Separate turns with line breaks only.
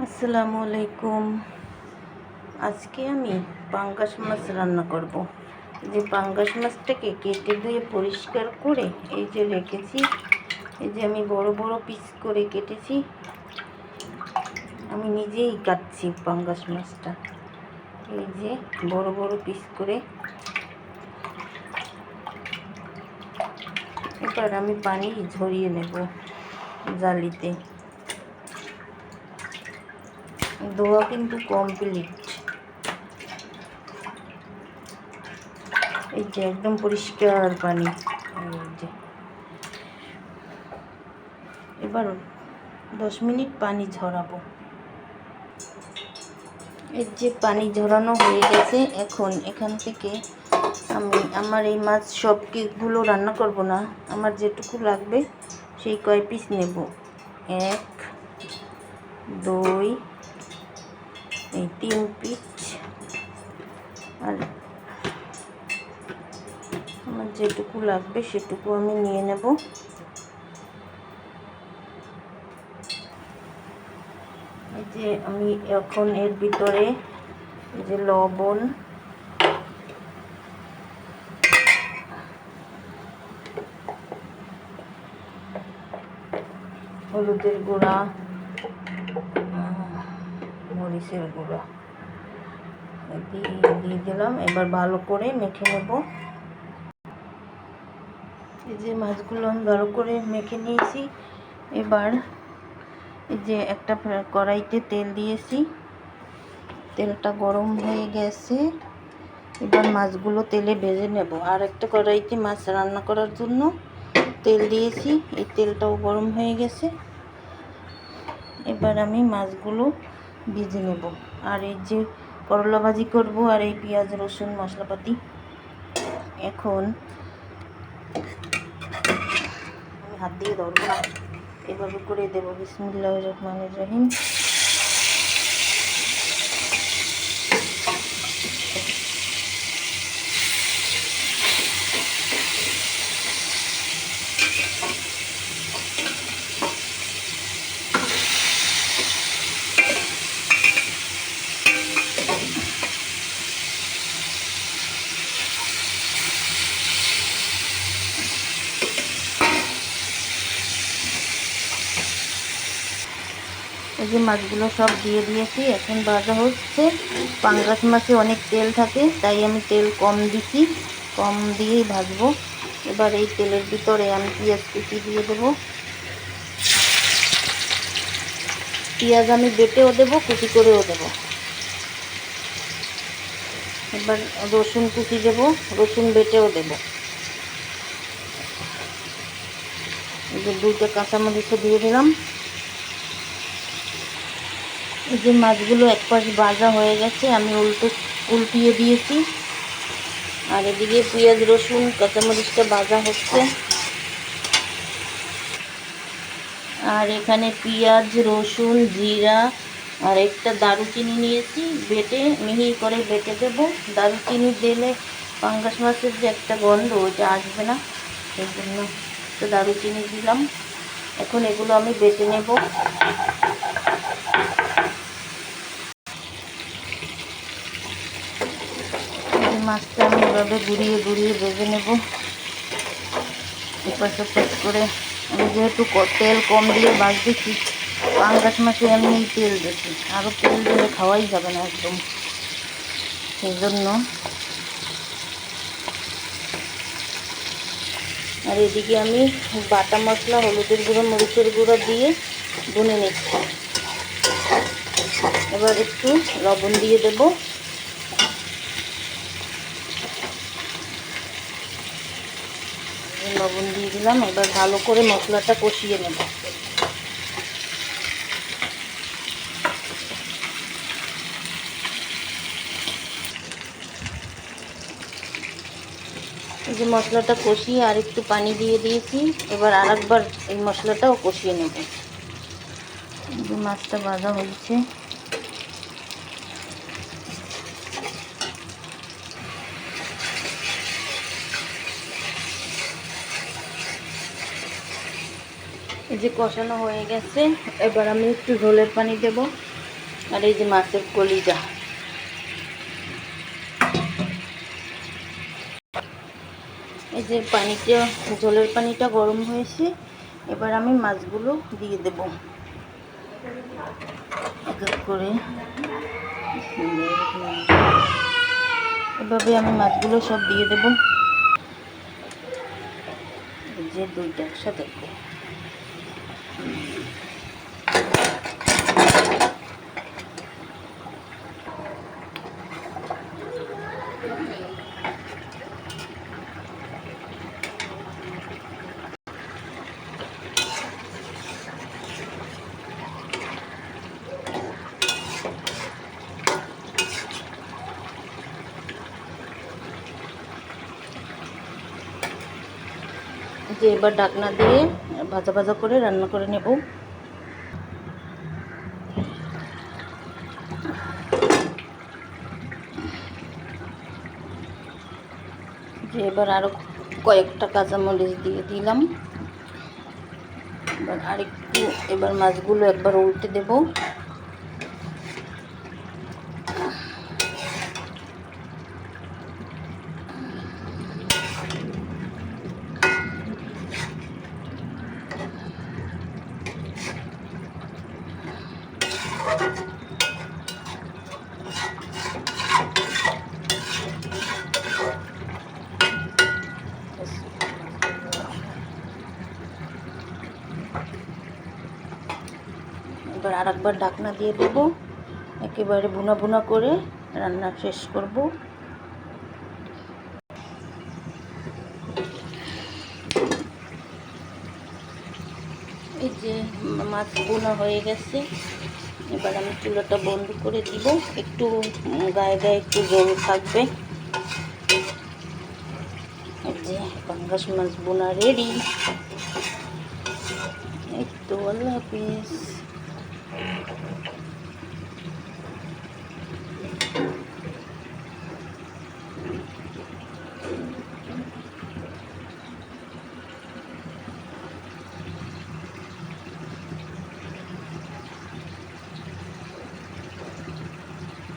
আসসালামু আলাইকুম। আজকে আমি পাঙ্গাস মাছ রান্না করব। যে পাঙ্গাস মাছটাকে কেটে ধুয়ে পরিষ্কার করে এই যে রেখেছি, এই যে আমি বড় বড় পিস করে কেটেছি, আমি নিজেই কাটছি পাঙ্গাস মাছটা। এই যে বড় বড় পিস করে। এবার আমি পানি ঝরিয়ে নেব জালিতে। ধোয়া কিন্তু কমপ্লিট এই যে একদম পরিষ্কার পানি। এবার দশ মিনিট পানি ঝরাবো। এর যে পানি ঝরানো হয়ে গেছে, এখন এখান থেকে আমি আমার এই মাছ সবগুলো রান্না করব না। আমার যেটুকু লাগবে সেই কয় পিস নেব। এক, দুই এই তিন পিস আর আমার যেটুকু লাগবে সেটুকু আমি নিয়ে নেব। এই যে আমি এখন এর ভিতরে এই যে লবণ, হলুদের গুঁড়া মরিচের গুঁড়া। দিয়ে দিলাম, এবার ভালো করে মেখে নেব। এই যে মাছগুলো আমি ভালো করে মেখে নিয়েছি, এবার এই যে একটা কড়াইতে তেল দিয়েছি। তেলটা গরম হয়ে গেছে, এবার মাছগুলো তেলে ভেজে নেব। আর একটা কড়াইতে মাছ রান্না করার জন্য তেল দিয়েছি, এই তেলটাও গরম হয়ে গেছে। এবার আমি মাছগুলো ভেজে নেব। আর এই যে করলা ভাজি করব আর এই পেঁয়াজ, রসুন, মশলাপাতি। এখন আমি হাত দিয়ে ধরবো এভাবে করে দেবো। বিসমুল্লাহ রহমানুর রহিম। এই যে মাছগুলো সব দিয়ে দিয়েছি, এখন ভাজা হচ্ছে। পাঙ্গাস মাছে অনেক তেল থাকে, তাই আমি তেল কম দিছি কম দিয়েই ভাজবো। এবার এই তেলের ভিতরে আমি পেঁয়াজ কুচি দিয়ে দেবো। পেঁয়াজ আমি বেটেও দেবো, কুচি করেও দেবো। এবার রসুন কুচি দেবো, রসুন বেটেও দেবো। দুইটা কাঁচামরিচও দিয়ে দিলাম। যে মাছগুলো এক পাশ ভাজা হয়ে গেছে, আমি উল্টো উল্টিয়ে দিয়েছি। আর এদিকে পেঁয়াজ, রসুন, কাঁচামরিচটা ভাজা হচ্ছে। আর এখানে পেঁয়াজ, রসুন, জিরা, আর একটা দারুচিনি নিয়েছি। বেটে, মিহি করে বেটে দেব। দারুচিনি দিলে পাঙ্গাস মাছের যে একটা গন্ধ ওটা আসবে না। সেই জন্য একটা দারুচিনি দিলাম। এখন এগুলো আমি বেটে নেব। মাছটা আমি এভাবে ঘুরিয়ে ঘুরিয়ে ভেজে নেব। এপাশ ওপাশ করে আমি যেহেতু তেল কম দিয়ে দিচ্ছি পাঙ্গাস মাছে এমনি তেল বেশি আরও তেল দিলে খাওয়াই যাবে না একদম। সেই জন্য। আর এদিকে আমি বাটা মশলা, হলুদের গুঁড়ো, মরিচের গুঁড়ো দিয়ে বুনে নিচ্ছি। এবার একটু লবণ দিয়ে দেবো। লবণ দিয়ে দিলাম, এবার ভালো করে মশলাটা কষিয়ে নেব। এই যে মশলাটা কষিয়ে আর একটু পানি দিয়ে দিয়েছি, এবার আর একবার এই মশলাটাও কষিয়ে নেব। মাছটা ভাজা হয়েছে। এই যে কষানো হয়ে গেছে, এবার আমি একটু ঝোলের পানি দেব, আর এই যে মাছের কলিজা। এই যে পানিটা জলের পানিটা গরম হয়েছে, এবার আমি মাছগুলো দিয়ে দেব। এক এক করে। এভাবে আমি মাছগুলো সব দিয়ে দেব। যে দুইটা একসাথে। Thank you. যে এবার ডাকনা দিয়ে ভাজা ভাজা করে রান্না করে নেব। যে এবার আরও কয়েকটা কাঁচামরিচ দিয়ে দিলাম। এবার আরেকটু এবার মাছগুলো একবার উল্টে দেব। এবার আর একবার ঢাকনা দিয়ে দেব। একেবারে বুনা বুনা করে রান্না শেষ করব। এই যে মাছ বোনা হয়ে গেছে, এবার আমি চুলাটা বন্ধ করে দিব। একটু গায়ে গায়ে একটু জল থাকবে। যে পাঙ্গাস মাছ বোনা রেডি। তো আল্লাহ হাফিজ। Thank you.